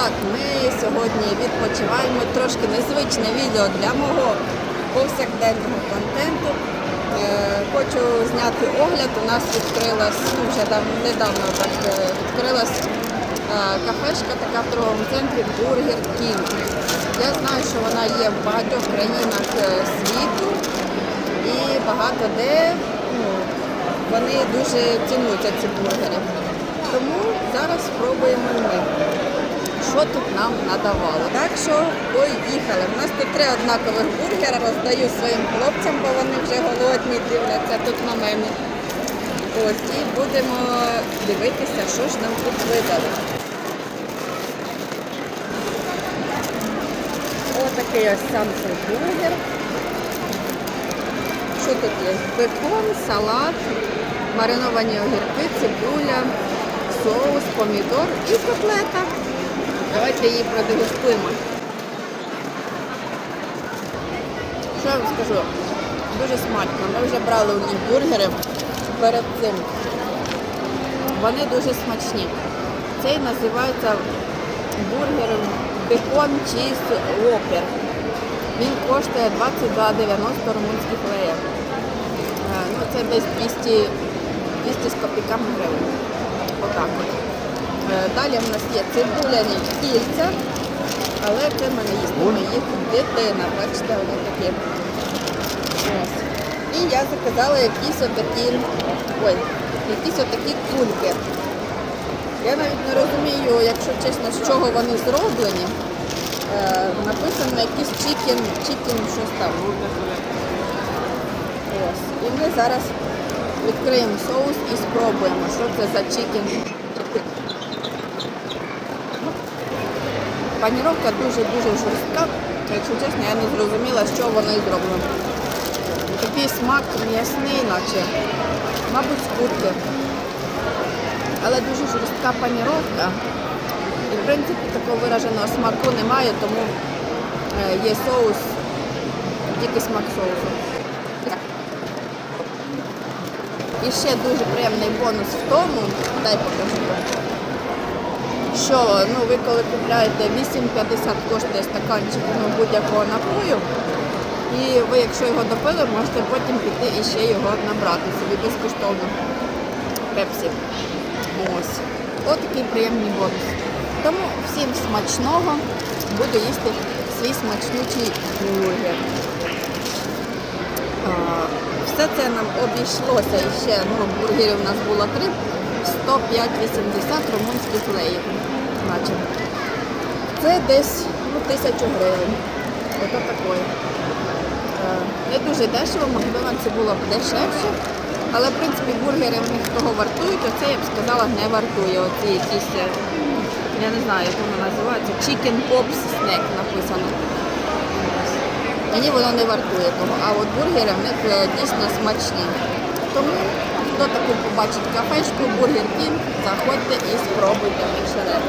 Так, ми сьогодні відпочиваємо трошки незвичне відео для мого повсякденного контенту. Е, Хочу зняти огляд. У нас відкрилась, ну вже дав, недавно так е, відкрилась е, кафешка така в торговому центрі Burger King. Я знаю, що вона є в багатьох країнах світу і багато де ну, вони дуже цінуються ці бургери. Тому зараз спробуємо ми що тут нам надавало. Так що поїхали. У нас тут три однакових бургера роздаю своїм хлопцям, бо вони вже голодні, дивляться тут на мене. Ось, і будемо дивитися, що ж нам тут видали. Отакий ось сам цей бургер. Що тут є? Бекон, салат, мариновані огірки, цибуля, соус, помідор і котлета. Давайте її продегустуємо. Що я вам скажу? Дуже смачно. Ми вже брали у них бургери перед цим. Вони дуже смачні. Цей називається бургер бекон чіз опер. Він коштує 22,90 румунських леєв. Е, Ну, це десь 200, 200 з копійками гривень. Отак от. Е, Далі в нас є цибуляні кільця, але це мене їстиме їх дитина. Бачите, вони такі. І я заказала якісь отакі, ой, якісь отакі кульки. Я навіть не розумію, якщо чесно, з чого вони зроблені. Е, написано якийсь чікен, чікен щось там. Ось. І ми зараз відкриємо соус і спробуємо, що це за чікен. Паніровка дуже-дуже жорстка. Якщо чесно, я не зрозуміла, чого воно зроблено. Такий смак м'ясний, наче, мабуть, з. Але дуже жорстка паніровка. І в принципі такого вираженого смаку немає, тому е, є соус, тільки смак соусу. І ще дуже приємний бонус в тому, дай покажу що ну, ви коли купляєте 8,50 коштує стаканчик ну, будь-якого напою, і ви, якщо його допили, можете потім піти і ще його набрати собі безкоштовно пепсі. Ось. Ось такий приємний бонус. Тому всім смачного буду їсти свій смачнючий бургер. Все це нам обійшлося і ще ну, бургерів у нас було три. 105,80 румунських леїв. Це десь ну, тисячу гривень. Ото такое. Е, Не дуже дешево, в Макдональдсі було б дешевше. Але в принципі бургери в них того вартують, оце я б сказала не вартує. Оці якісь, е, я не знаю, як воно називається, Chicken Pops Snack написано. Мені воно не вартує того. А от бургери в них е, дійсно смачні. Тому хто таку побачить кафешку, бургер кінг, заходьте і спробуйте мішелен.